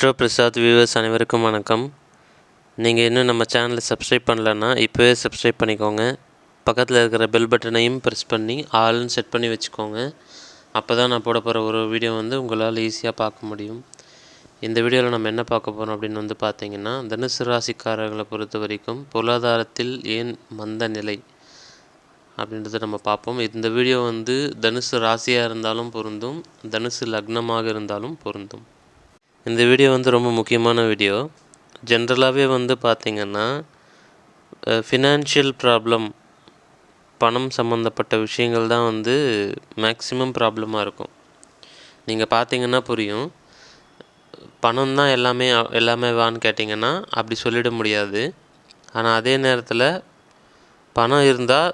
Astro Prasad viewers அனைவருக்கும் வணக்கம். நீங்கள் இன்னும் நம்ம சேனலை சப்ஸ்கிரைப் பண்ணலன்னா இப்போவே சப்ஸ்கிரைப் பண்ணிக்கோங்க. பக்கத்தில் இருக்கிற பெல் பட்டனையும் ப்ரெஸ் பண்ணி ஆல்னு செட் பண்ணி வச்சுக்கோங்க. அப்போ தான் நான் போட போகிற ஒரு வீடியோ வந்து உங்களால் ஈஸியாக பார்க்க முடியும். இந்த வீடியோவில் நம்ம என்ன பார்க்க போகிறோம் அப்படின்னு வந்து பார்த்தீங்கன்னா தனுசு ராசிக்காரர்களை பொறுத்த வரைக்கும் பொருளாதாரத்தில் ஏன் மந்த நிலை அப்படின்றத நம்ம பார்ப்போம். இந்த வீடியோ வந்து தனுசு ராசியாக இருந்தாலும் பொருந்தும் தனுசு லக்னமாக இருந்தாலும் பொருந்தும். இந்த வீடியோ வந்து ரொம்ப முக்கியமான வீடியோ ஜென்ரலாகவே வந்து பார்த்திங்கன்னா ஃபினான்ஷியல் ப்ராப்ளம் பணம் சம்மந்தப்பட்ட விஷயங்கள் தான் வந்து மேக்ஸிமம் ப்ராப்ளமாக இருக்கும். நீங்கள் பார்த்தீங்கன்னா புரியும். பணம் தான் எல்லாமே எல்லாமே வான்னு கேட்டிங்கன்னா அப்படி சொல்லிட முடியாது. ஆனால் அதே நேரத்தில் பணம் இருந்தால்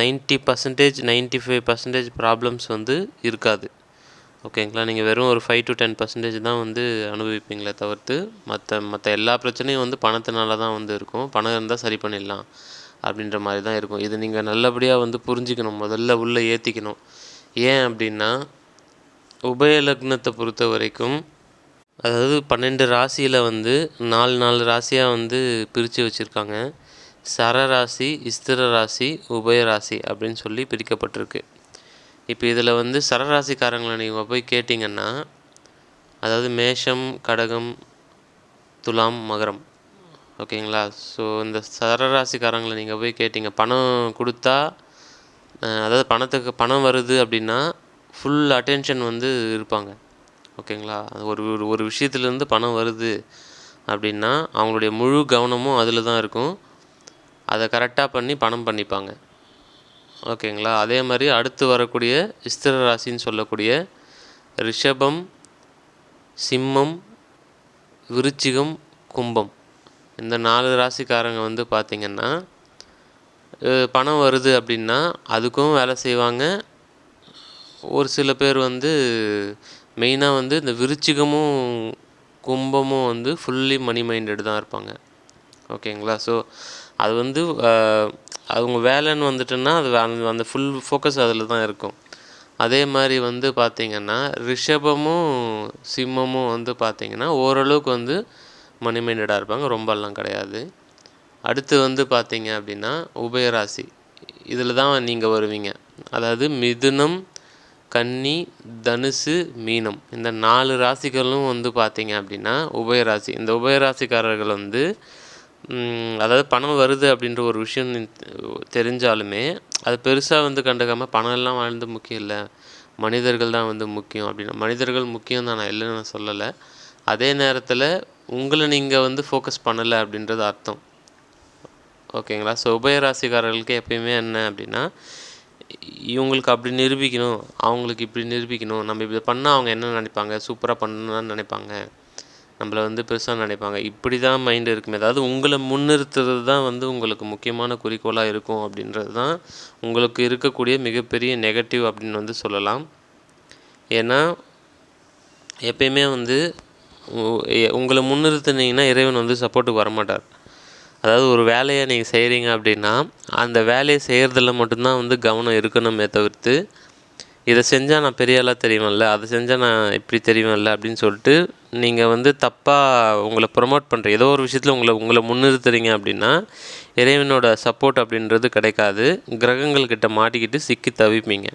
ninety percentage ninety five percentage problems வந்து இருக்காது. ஓகேங்களா நீங்கள் வெறும் ஒரு ஃபைவ் டு டென் பர்சன்டேஜ் தான் வந்து அனுபவிப்பீங்களே தவிர்த்து மற்ற மற்ற எல்லா பிரச்சனையும் வந்து பணத்தினால தான் வந்து இருக்கும். பணம் இருந்தால் சரி பண்ணிடலாம் அப்படின்ற மாதிரி தான் இருக்கும். இது நீங்கள் நல்லபடியாக வந்து புரிஞ்சிக்கணும். முதல்ல உள்ளே ஏற்றிக்கணும் ஏன் அப்படின்னா உபய லக்னத்தை பொறுத்த வரைக்கும் அதாவது பன்னெண்டு ராசியில் வந்து நாலு நாலு ராசியாக வந்து பிரித்து வச்சுருக்காங்க. சரராசி ஸ்திர ராசி உபய ராசி அப்படின்னு சொல்லி பிரிக்கப்பட்டிருக்கு. இப்போ இதில் வந்து சரராசிக்காரங்களை நீங்கள் போய் கேட்டிங்கன்னா அதாவது மேஷம் கடகம் துலாம் மகரம். ஓகேங்களா? ஸோ இந்த சரராசிக்காரங்களை நீங்கள் போய் கேட்டிங்க. பணம் கொடுத்தா அதாவது பணத்துக்கு பணம் வருது அப்படின்னா ஃபுல் அட்டென்ஷன் வந்து இருப்பாங்க. ஓகேங்களா? ஒரு ஒரு ஒரு விஷயத்துலேருந்து பணம் வருது அப்படின்னா அவங்களுடைய முழு கவனமும் அதில் தான் இருக்கும். அதை கரெக்டாக பண்ணி பணம் பண்ணிப்பாங்க. ஓகேங்களா? அதே மாதிரி அடுத்து வரக்கூடிய ஸ்திர ராசின்னு சொல்லக்கூடிய ரிஷபம் சிம்மம் விருச்சிகம் கும்பம். இந்த நாலு ராசிக்காரங்க வந்து பார்த்திங்கன்னா பணம் வருது அப்படின்னா அதுக்கும் வேலை செய்வாங்க. ஒரு சில பேர் வந்து மெயினாக வந்து இந்த விருச்சிகமும் கும்பமும் வந்து ஃபுல்லி மணி மைண்டட் தான் இருப்பாங்க. ஓகேங்களா? ஸோ அது வந்து அவங்க வேலைன்னு வந்துட்டுன்னா அது அந்த அந்த ஃபுல் ஃபோக்கஸ் அதில் தான் இருக்கும். அதே மாதிரி வந்து பார்த்திங்கன்னா ரிஷபமும் சிம்மமும் வந்து பார்த்திங்கன்னா ஓரளவுக்கு வந்து மணி மைண்டடாக இருப்பாங்க. ரொம்பலாம் கிடையாது. அடுத்து வந்து பார்த்திங்க அப்படின்னா உபயராசி இதில் தான் நீங்கள் வருவீங்க. அதாவது மிதுனம் கன்னி தனுசு மீனம். இந்த நாலு ராசிகளும் வந்து பார்த்திங்க அப்படின்னா உபயராசி இந்த உபயராசிக்காரர்கள் வந்து அதாவது பணம் வருது அப்படின்ற ஒரு விஷயம் தெரிஞ்சாலுமே அது பெருசாக வந்து கண்டுக்காமல் பணம் எல்லாம் வாழ்ந்து முக்கியம் இல்லை. மனிதர்கள் தான் வந்து முக்கியம் அப்படின்னா மனிதர்கள் முக்கியம் தான் நான் இல்லைன்னு நான் சொல்லலை. அதே நேரத்தில் உங்களை நீங்கள் வந்து ஃபோக்கஸ் பண்ணலை அப்படின்றது அர்த்தம். ஓகேங்களா? ஸோ உபயராசிக்காரர்களுக்கு எப்பயுமே என்ன அப்படின்னா இவங்களுக்கு அப்படி நிரூபிக்கணும் அவங்களுக்கு இப்படி நிரூபிக்கணும் நம்ம இப்படி பண்ணால் அவங்க என்ன நினைப்பாங்க? சூப்பராக பண்ணணும்னு நினைப்பாங்க. நம்மளை வந்து பெருசாக நினைப்பாங்க. இப்படி தான் மைண்டு இருக்குமே. அதாவது உங்களை முன்னிறுத்துறது தான் வந்து உங்களுக்கு முக்கியமான குறிக்கோளாக இருக்கும் அப்படின்றது தான் உங்களுக்கு இருக்கக்கூடிய மிகப்பெரிய நெகட்டிவ் அப்படின்னு வந்து சொல்லலாம். ஏன்னா எப்பயுமே வந்து உங்களை முன்னிறுத்துனீங்கன்னா இறைவன் வந்து சப்போர்ட்டுக்கு வரமாட்டார். அதாவது ஒரு வேலையை நீங்கள் செய்கிறீங்க அப்படின்னா அந்த வேலையை செய்கிறதுல மட்டும்தான் வந்து கவனம் இருக்கணுமே தவிர்த்து இதை செஞ்சால் நான் பெரிய ஆளாக அதை செஞ்சால் நான் இப்படி தெரியுமல்ல அப்படின்னு சொல்லிட்டு நீங்கள் வந்து தப்பாக உங்களை ப்ரொமோட் பண்ணுற ஏதோ ஒரு விஷயத்தில் உங்களை உங்களை முன்னிறுத்துறீங்க அப்படின்னா இறைவனோட சப்போர்ட் அப்படின்றது கிடைக்காது. கிரகங்கள்கிட்ட மாட்டிக்கிட்டு சிக்கி தவிப்பீங்க.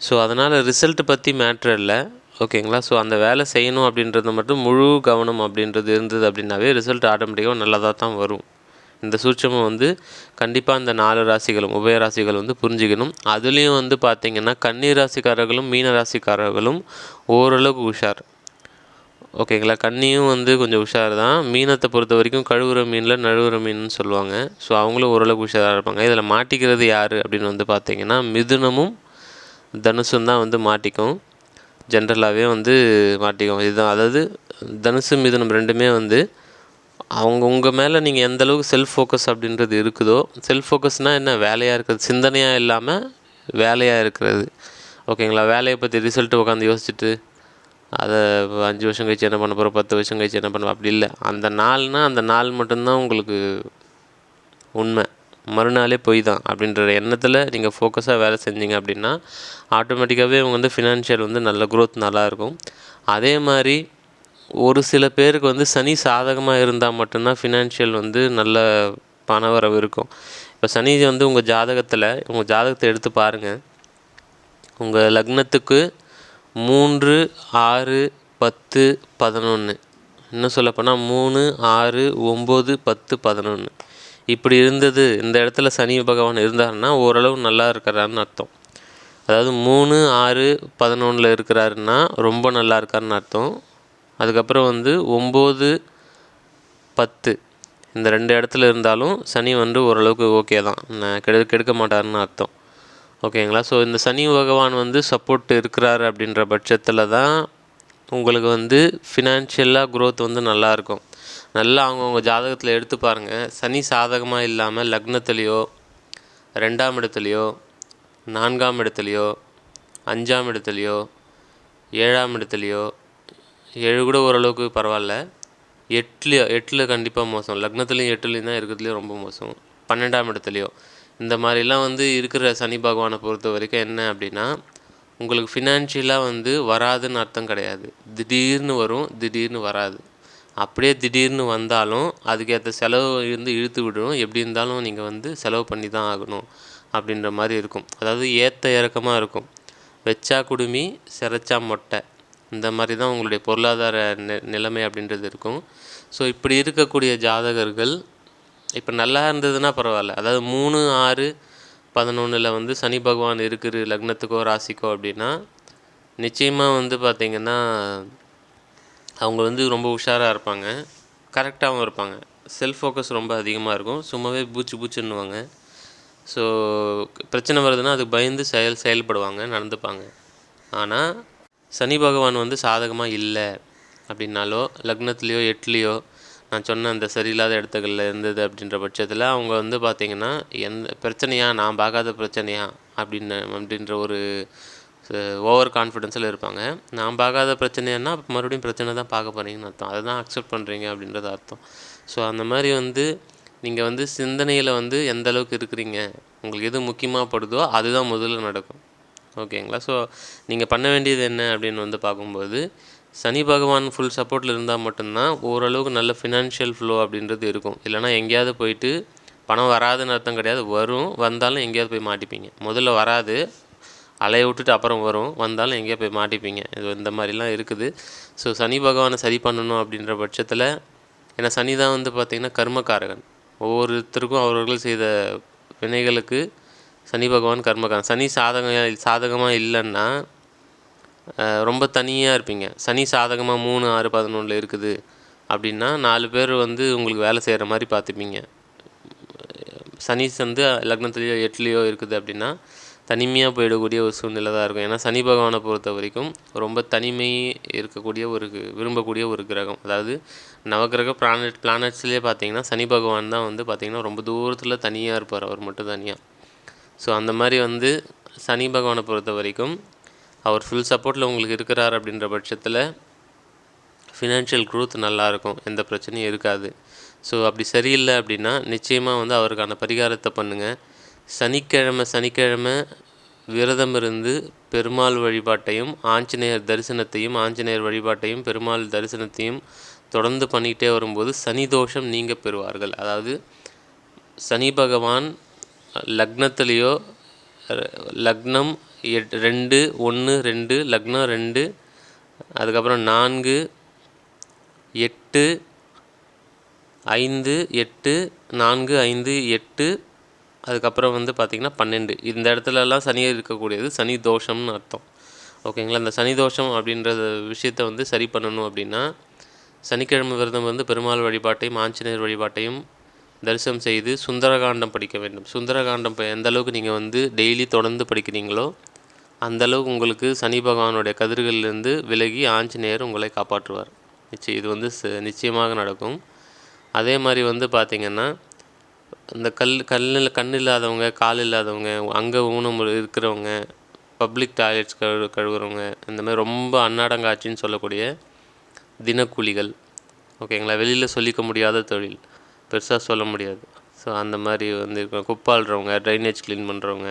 ஸோ அதனால் ரிசல்ட் பற்றி மேட்ரு இல்லை. ஓகேங்களா ஸோ அந்த வேலை செய்யணும் அப்படின்றது மட்டும் முழு கவனம் அப்படின்றது இருந்தது அப்படின்னாவே ரிசல்ட் ஆட்டோமேட்டிக்காக நல்லதாக தான் வரும். இந்த சூட்சமம் வந்து கண்டிப்பாக இந்த நாலு ராசிகளும் உபய ராசிகள் வந்து புரிஞ்சுக்கணும். அதுலேயும் வந்து பார்த்திங்கன்னா கன்னி ராசிக்காரர்களும் மீன ராசிக்காரர்களும் ஓரளவுக்கு உஷார். ஓகேங்களா? கண்ணியும் வந்து கொஞ்சம் உஷார் தான் மீனத்தை பொறுத்த வரைக்கும் கழுவுற மீனில் நழுவுற மீன் சொல்லுவாங்க. ஸோ அவங்களும் ஓரளவுக்கு உஷாராக இருப்பாங்க. இதில் மாட்டிக்கிறது யார் அப்படின்னு வந்து பார்த்திங்கன்னா மிதுனமும் தனுசும் தான் வந்து மாட்டிக்கும். ஜென்ரலாகவே வந்து மாட்டிக்கும். இதுதான். அதாவது தனுசு மிதுனம் ரெண்டுமே வந்து அவங்க உங்கள் மேலே நீங்கள் எந்த அளவுக்கு செல்ஃப் ஃபோக்கஸ் அப்படின்றது இருக்குதோ செல்ஃப் ஃபோக்கஸ்னால் என்ன? வேலையாக இருக்கிறது. சிந்தனையாக இல்லாமல் வேலையாக இருக்கிறது. ஓகேங்களா வேலையை பற்றி ரிசல்ட்டு உட்காந்து யோசிச்சுட்டு அதை அஞ்சு வருஷம் கழிச்சு என்ன பண்ண போகிறோம் பத்து வருஷம் கழிச்சு என்ன பண்ண அப்படி இல்லை. அந்த நாள்னால் அந்த நாள் மட்டும்தான் உங்களுக்கு உண்மை. மறுநாளே போய் தான். அப்படின்ற எண்ணத்தில் நீங்கள் ஃபோக்கஸாக வேலை செஞ்சீங்க அப்படின்னா ஆட்டோமேட்டிக்காகவே அவங்க வந்து ஃபினான்ஷியல் வந்து நல்ல க்ரோத் நல்லாயிருக்கும் அதே மாதிரி ஒரு சில பேருக்கு வந்து சனி சாதகமாக இருந்தால் மட்டும்தான் ஃபினான்ஷியல் வந்து நல்ல பணவரவு இருக்கும். இப்போ சனி வந்து உங்கள் ஜாதகத்தில் உங்கள் ஜாதகத்தை எடுத்து பாருங்கள் உங்கள் லக்னத்துக்கு மூன்று ஆறு பத்து பதினொன்று இன்னும் சொல்லப்போனால் மூணு ஆறு ஒம்பது பத்து பதினொன்று இப்படி இருந்தது இந்த இடத்துல சனி பகவான் இருந்தாருன்னா ஓரளவு நல்லா இருக்கிறாருன்னு அர்த்தம். அதாவது மூணு ஆறு பதினொன்றில் இருக்கிறாருன்னா ரொம்ப நல்லா இருக்காருன்னு அர்த்தம். அதுக்கப்புறம் வந்து ஒம்பது பத்து. இந்த ரெண்டு இடத்துல இருந்தாலும் சனி வந்து ஓரளவுக்கு ஓகே தான். நான் கெடு கெடுக்க மாட்டாருன்னு அர்த்தம். ஓகேங்களா ஸோ இந்த சனி பகவான் வந்து சப்போர்ட் இருக்கிறாரு அப்படின்ற பட்சத்தில் தான் உங்களுக்கு வந்து ஃபினான்ஷியலாக க்ரோத் வந்து நல்லாயிருக்கும் நல்லா அவங்கவுங்க ஜாதகத்தில் எடுத்து பாருங்கள் சனி சாதகமாக இல்லாமல் லக்னத்துலேயோ ரெண்டாம் இடத்துலையோ நான்காம் இடத்துலையோ அஞ்சாம் இடத்துலையோ ஏழாம் இடத்துலையோ ஏழு கூட ஓரளவுக்கு பரவாயில்ல. எட்டில் எட்டில் கண்டிப்பாக மோசம். லக்னத்துலேயும் எட்டுலேயும் தான் இருக்கிறதுலேயும் ரொம்ப மோசம். பன்னெண்டாம் இடத்துலையோ. இந்த மாதிரிலாம் வந்து இருக்கிற சனி பகவானை பொறுத்த வரைக்கும் என்ன அப்படின்னா உங்களுக்கு ஃபினான்ஷியலாக வந்து வராதுன்னு அர்த்தம் கிடையாது. திடீர்னு வரும் திடீர்னு வராது. அப்படியே திடீர்னு வந்தாலும் அதுக்கேற்ற செலவு இருந்து இழுத்து விடும். எப்படி இருந்தாலும் நீங்கள் வந்து செலவு பண்ணி தான் ஆகணும் அப்படின்ற மாதிரி இருக்கும். அதாவது ஏற்ற இறக்கமாக இருக்கும். வச்சா குடுமி சிரைச்சா மொட்டை. இந்த மாதிரி தான் உங்களுடைய பொருளாதார நி நிலைமை அப்படின்றது இருக்கும். ஸோ இப்படி இருக்கக்கூடிய ஜாதகர்கள் இப்போ நல்லா இருந்ததுன்னா பரவாயில்ல. அதாவது மூணு ஆறு பதினொன்றில் வந்து சனி பகவான் இருக்கிற லக்னத்துக்கோ ராசிக்கோ அப்படின்னா நிச்சயமாக வந்து பார்த்திங்கன்னா அவங்க வந்து ரொம்ப உஷாராக இருப்பாங்க. கரெக்டாகவும் இருப்பாங்க. செல்ஃப் ஃபோக்கஸ் ரொம்ப அதிகமாக இருக்கும். சும்மாவே பூச்சி பூச்சின்னுவாங்க. ஸோ பிரச்சனை வருதுன்னா அதுக்கு பயந்து செயல் செயல்படுவாங்க நடந்துப்பாங்க. ஆனால் சனி பகவான் வந்து சாதகமாக இல்லை அப்படின்னாலோ லக்னத்துலேயோ எட்டுலேயோ நான் சொன்ன அந்த சரியில்லாத இடத்துகளில் இருந்தது அப்படின்ற பட்சத்தில் அவங்க வந்து பார்த்திங்கன்னா எந்த பிரச்சனையா நான் பார்க்காத பிரச்சனையா அப்படின்னு அப்படின்ற ஒரு ஓவர் கான்ஃபிடென்ஸில் இருப்பாங்க. நான் பார்க்காத பிரச்சனைன்னா மறுபடியும் பிரச்சனை தான் பார்க்க போகிறீங்கன்னு அர்த்தம். அதை தான் அக்செப்ட் பண்ணுறீங்க அப்படின்றது அர்த்தம். ஸோ அந்த மாதிரி வந்து நீங்கள் வந்து சிந்தனையில் வந்து எந்த அளவுக்கு இருக்கிறீங்க உங்களுக்கு எது முக்கியமாக படுதோ அதுதான் முதல்ல நடக்கும். ஓகேங்களா? ஸோ நீங்கள் பண்ண வேண்டியது என்ன அப்படின்னு வந்து பார்க்கும்போது சனி பகவான் ஃபுல் சப்போர்ட்டில் இருந்தால் மட்டும்தான் ஓரளவுக்கு நல்ல ஃபினான்ஷியல் ஃப்ளோ அப்படின்றது இருக்கும். இல்லைனா எங்கேயாவது போயிட்டு பணம் வராதுன்னு அர்த்தம் கிடையாது. வரும் வந்தாலும் எங்கேயாவது போய் மாட்டிப்பீங்க. முதல்ல வராது அலைய விட்டுட்டு அப்புறம் வரும். வந்தாலும் எங்கேயா போய் மாட்டிப்பீங்க. இது இந்த மாதிரிலாம் இருக்குது. ஸோ சனி பகவானை சரி பண்ணணும் அப்படின்ற பட்சத்தில் ஏன்னா சனி தான் வந்து பார்த்திங்கன்னா கர்மக்காரகன். ஒவ்வொருத்தருக்கும் அவர்கள் செய்த வினைகளுக்கு சனி பகவான் கர்மகாரன் சனி சாதகம் சாதகமாக இல்லைன்னா ரொம்ப தனியாக இருப்பீங்க. சனி சாதகமாக மூணு ஆறு பதினொன்றில் இருக்குது அப்படின்னா நாலு பேர் வந்து உங்களுக்கு வேலை செய்கிற மாதிரி பார்த்துப்பீங்க. சனி வந்து லக்னத்துலேயோ எட்டுலேயோ இருக்குது அப்படின்னா தனிமையாக போயிடக்கூடிய ஒரு சூழ்நிலை தான் இருக்கும். ஏன்னா சனி பகவானை பொறுத்த வரைக்கும் ரொம்ப தனிமை இருக்கக்கூடிய ஒரு விரும்பக்கூடிய ஒரு கிரகம். அதாவது நவகிரக பிளானட் பிளானட்ஸ்லேயே பார்த்தீங்கன்னா சனி பகவான் தான் வந்து பார்த்திங்கன்னா ரொம்ப தூரத்தில் தனியாக இருப்பார். அவர் மட்டும் தனியாக ஸோ அந்த மாதிரி வந்து சனி பகவானை பொறுத்த வரைக்கும் அவர் ஃபுல் சப்போர்ட்டில் உங்களுக்கு இருக்கிறார் அப்படின்ற பட்சத்தில் ஃபினான்ஷியல் க்ரோத் நல்லாயிருக்கும். எந்த பிரச்சனையும் இருக்காது. ஸோ அப்படி சரியில்லை அப்படின்னா நிச்சயமாக வந்து அவருக்கான பரிகாரத்தை பண்ணுங்கள் சனிக்கிழமை சனிக்கிழமை விரதம் இருந்து பெருமாள் வழிபாட்டையும் ஆஞ்சநேயர் தரிசனத்தையும் ஆஞ்சநேயர் வழிபாட்டையும் பெருமாள் தரிசனத்தையும் தொடர்ந்து பண்ணிக்கிட்டே வரும்போது சனி தோஷம் நீங்க பெறுவார்கள். அதாவது சனி பகவான் லக்னத்துலேயோ லக்னம் எட் ரெண்டு ஒன்று ரெண்டு லக்னம் ரெண்டு அதுக்கப்புறம் நான்கு எட்டு ஐந்து எட்டு நான்கு ஐந்து எட்டு அதுக்கப்புறம் வந்து பார்த்திங்கன்னா பன்னெண்டு. இந்த இடத்துலலாம் சனி இருக்கக்கூடியது சனி தோஷம்னு அர்த்தம். ஓகேங்களா? இந்த சனி தோஷம் அப்படின்ற விஷயத்தை வந்து சரி பண்ணணும் அப்படின்னா சனிக்கிழமை விரதம் வந்து பெருமாள் வழிபாட்டையும் ஆஞ்சநேயர் வழிபாட்டையும் தரிசனம் செய்து சுந்தரகாண்டம் படிக்க வேண்டும். சுந்தரகாண்டம் எந்த அளவுக்கு நீங்கள் வந்து டெய்லி தொடர்ந்து படிக்கிறீங்களோ அந்த அளவுக்கு உங்களுக்கு சனி பகவானுடைய கதிர்களிலிருந்து விலகி ஆஞ்சநேயர் உங்களை காப்பாற்றுவார். நிச்சயம் இது வந்து ச- நிச்சயமாக நடக்கும். அதே மாதிரி வந்து பார்த்திங்கன்னா இந்த கல் கல்லில் கண் இல்லாதவங்க கால் இல்லாதவங்க அங்கே ஊனம் இருக்கிறவங்க பப்ளிக் டாய்லெட்ஸ் கழு கழுவுறவங்க இந்த மாதிரி ரொம்ப அன்னாடங்காட்சின்னு சொல்லக்கூடிய தினக்கூலிகள். ஓகேங்களா? வெளியில் சொல்லிக்க முடியாத தொழில். பெருசாக சொல்ல முடியாது. ஸோ அந்த மாதிரி வந்து இருக்க குப்பாளுறவங்க ட்ரைனேஜ் க்ளீன் பண்ணுறவங்க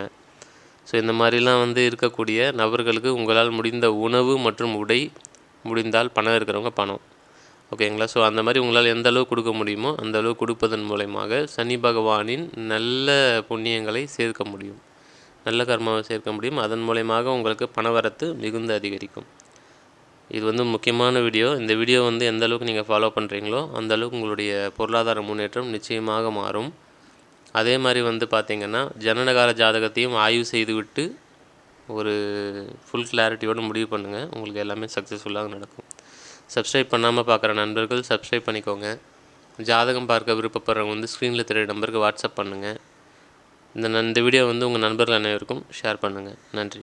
ஸோ இந்த மாதிரிலாம் வந்து இருக்கக்கூடிய நபர்களுக்கு உங்களால் முடிந்த உணவு மற்றும் உடை முடிந்தால் பணம் இருக்கிறவங்க பணம். ஓகேங்களா? ஸோ அந்த மாதிரி உங்களால் எந்த அளவு கொடுக்க முடியுமோ அந்த அளவு கொடுப்பதன் மூலயமாக சனி பகவானின் நல்ல புண்ணியங்களை சேர்க்க முடியும். நல்ல கர்மாவை சேர்க்க முடியும். அதன் மூலயமாக உங்களுக்கு பணவரத்து மிகுந்த அதிகரிக்கும். இது வந்து முக்கியமான வீடியோ. இந்த வீடியோ வந்து எந்த அளவுக்கு நீங்கள் ஃபாலோ பண்ணுறீங்களோ அந்த அளவுக்கு உங்களுடைய பொருளாதார முன்னேற்றம் நிச்சயமாக மாறும். அதே மாதிரி வந்து பார்த்திங்கன்னா ஜனனகால ஜாதகத்தையும் ஆய்வு செய்துவிட்டு ஒரு ஃபுல் கிளாரிட்டியோடு முடிவு பண்ணுங்கள் உங்களுக்கு எல்லாமே சக்ஸஸ்ஃபுல்லாக நடக்கும். சப்ஸ்கிரைப் பண்ணாமல் பார்க்குற நண்பர்கள் சப்ஸ்கிரைப் பண்ணிக்கோங்க. ஜாதகம் பார்க்க விருப்பப்படுறவங்க வந்து ஸ்க்ரீனில் தெரிய நம்பருக்கு வாட்ஸ்அப் பண்ணுங்கள் இந்த இந்த வீடியோ வந்து உங்கள் நண்பர்கள் அனைவருக்கும் ஷேர் பண்ணுங்கள் நன்றி.